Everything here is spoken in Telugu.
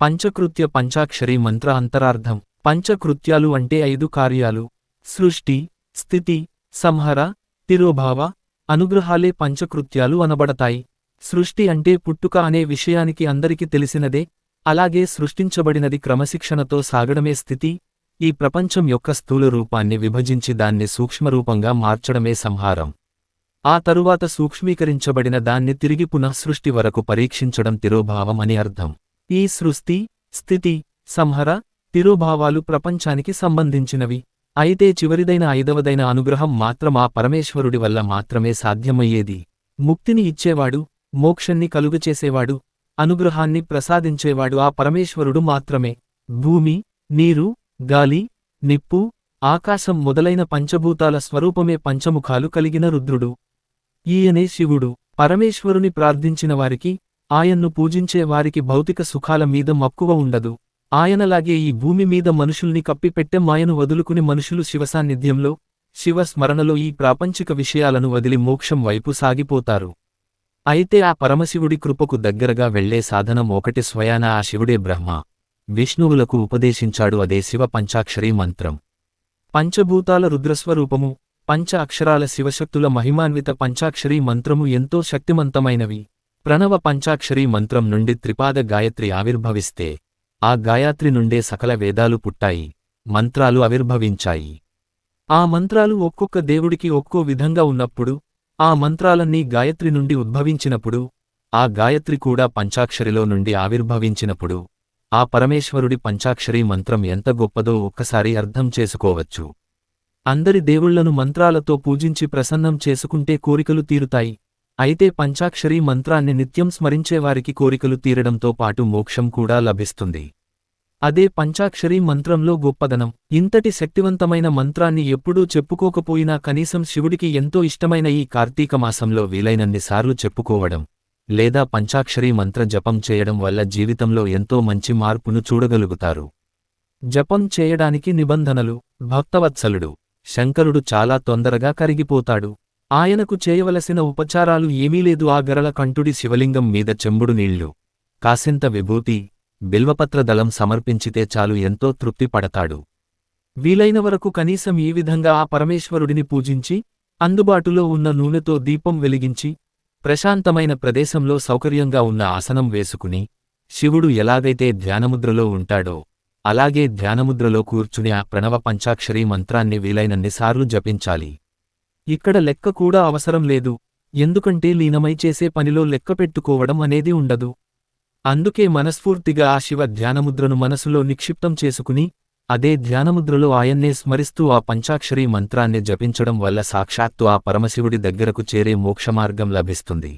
పంచకృత్య పంచాక్షరి మంత్ర అంతరార్థం. పంచకృత్యాలు అంటే ఐదు కార్యాలు. సృష్టి స్థితి సంహర తిరోభావ అనుగ్రహాలే పంచకృత్యాలు అనబడతాయి. సృష్టి అంటే పుట్టుక అనే విషయానికి అందరికి తెలిసినదే అలాగే సృష్టించబడినది క్రమశిక్షణతో సాగడమే స్థితి. ఈ ప్రపంచం యొక్క స్థూల రూపాన్ని విభజించి దాన్ని సూక్ష్మరూపంగా మార్చడమే సంహారం. ఆ తరువాత సూక్ష్మీకరించబడిన దాన్ని తిరిగి పునః సృష్టి వరకు పరీక్షించడం తిరోభావం అని అర్థం. ఈ సృష్టి స్థితి సంహర తిరోభావాలు ప్రపంచానికి సంబంధించినవి. అయితే చివరిదైన ఐదవదైన అనుగ్రహం మాత్రం ఆ పరమేశ్వరుడి వల్ల మాత్రమే సాధ్యమయ్యేది. ముక్తిని ఇచ్చేవాడు మోక్షన్ని కలుగచేసేవాడు అనుగ్రహాన్ని ప్రసాదించేవాడు ఆ పరమేశ్వరుడు మాత్రమే. భూమి నీరు గాలి నిప్పు ఆకాశం మొదలైన పంచభూతాల స్వరూపమే పంచముఖాలు కలిగిన రుద్రుడు. ఈయనే శివుడు. పరమేశ్వరుని ప్రార్థించిన వారికి ఆయన్ను పూజించే వారికి భౌతిక సుఖాల మీద మక్కువ ఉండదు. ఆయనలాగే ఈ భూమి మీద మనుషుల్ని కప్పిపెట్టే మాయను వదులుకుని మనుషులు శివసాన్నిధ్యంలో శివ స్మరణలో ఈ ప్రాపంచిక విషయాలను వదిలి మోక్షం వైపు సాగిపోతారు. అయితే ఆ పరమశివుడి కృపకు దగ్గరగా వెళ్ళే సాధనం ఒకటి స్వయాన ఆ శివుడే బ్రహ్మ. విష్ణువులకు ఉపదేశించాడు అదే శివ పంచాక్షరీ మంత్రం. పంచభూతాల రుద్రస్వరూపము పంచ అక్షరాల శివశక్తుల మహిమాన్విత పంచాక్షరీ మంత్రము ఎంతో శక్తిమంతమైనవి. ప్రణవ పంచాక్షరీ మంత్రం నుండి త్రిపాద గాయత్రి ఆవిర్భవిస్తే ఆ గాయత్రి నుండే సకల వేదాలు పుట్టాయి మంత్రాలు ఆవిర్భవించాయి. ఆ మంత్రాలు ఒక్కొక్క దేవుడికి ఒక్కో విధంగా ఉన్నప్పుడు ఆ మంత్రాలన్నీ గాయత్రి నుండి ఉద్భవించినప్పుడు ఆ గాయత్రి కూడా పంచాక్షరిలో నుండి ఆవిర్భవించినప్పుడు ఆ పరమేశ్వరుడి పంచాక్షరీ మంత్రం ఎంత గొప్పదో ఒక్కసారి అర్థం చేసుకోవచ్చు. అందరి దేవుళ్ళను మంత్రాలతో పూజించి ప్రసన్నం చేసుకుంటే కోరికలు తీరుతాయి. అయితే పంచాక్షరీ మంత్రాన్ని నిత్యం స్మరించేవారికి కోరికలు తీరడంతో పాటు మోక్షం కూడా లభిస్తుంది. అదే పంచాక్షరీ మంత్రంలో గొప్పదనం. ఇంతటి శక్తివంతమైన మంత్రాన్ని ఎప్పుడూ చెప్పుకోకపోయినా కనీసం శివుడికి ఎంతో ఇష్టమైన ఈ కార్తీక మాసంలో వీలైనన్నిసార్లు చెప్పుకోవడం లేదా పంచాక్షరీ మంత్ర జపం చేయడం వల్ల జీవితంలో ఎంతో మంచి మార్పును చూడగలుగుతారు. జపం చేయడానికి నిబంధనలు. భక్తవత్సలుడు. శంకరుడు చాలా తొందరగా కరిగిపోతాడు. ఆయనకు చేయవలసిన ఉపచారాలు ఏమీ లేదు. ఆ గరల కంఠుడి శివలింగం మీద చెంబుడు నీళ్ళు కాసింత విభూతి బిల్వపత్ర దళం సమర్పించితే చాలు ఎంతో తృప్తి పడతాడు. వీలైన వరకు కనీసం ఈ విధంగా ఆ పరమేశ్వరుడిని పూజించి అందుబాటులో ఉన్న నూనెతో దీపం వెలిగించి ప్రశాంతమైన ప్రదేశంలో సౌకర్యంగా ఉన్న ఆసనం వేసుకుని శివుడు ఎలాగైతే ధ్యానముద్రలో ఉంటాడో అలాగే ధ్యానముద్రలో కూర్చుని ఆ ప్రణవ పంచాక్షరీ మంత్రాన్ని వీలైనన్నిసార్లు జపించాలి. ఇక్కడ లెక్క కూడా అవసరం లేదు. ఎందుకంటే లీనమై చేసే పనిలో లెక్క పెట్టుకోవడం అనేది ఉండదు. అందుకే మనస్ఫూర్తిగా ఆ శివ ధ్యానముద్రను మనసులో నిక్షిప్తం చేసుకుని అదే ధ్యానముద్రలో ఆయన్నే స్మరిస్తూ ఆ పంచాక్షరీ మంత్రాన్ని జపించడం వల్ల సాక్షాత్తు ఆ పరమశివుడి దగ్గరకు చేరే మోక్షమార్గం లభిస్తుంది.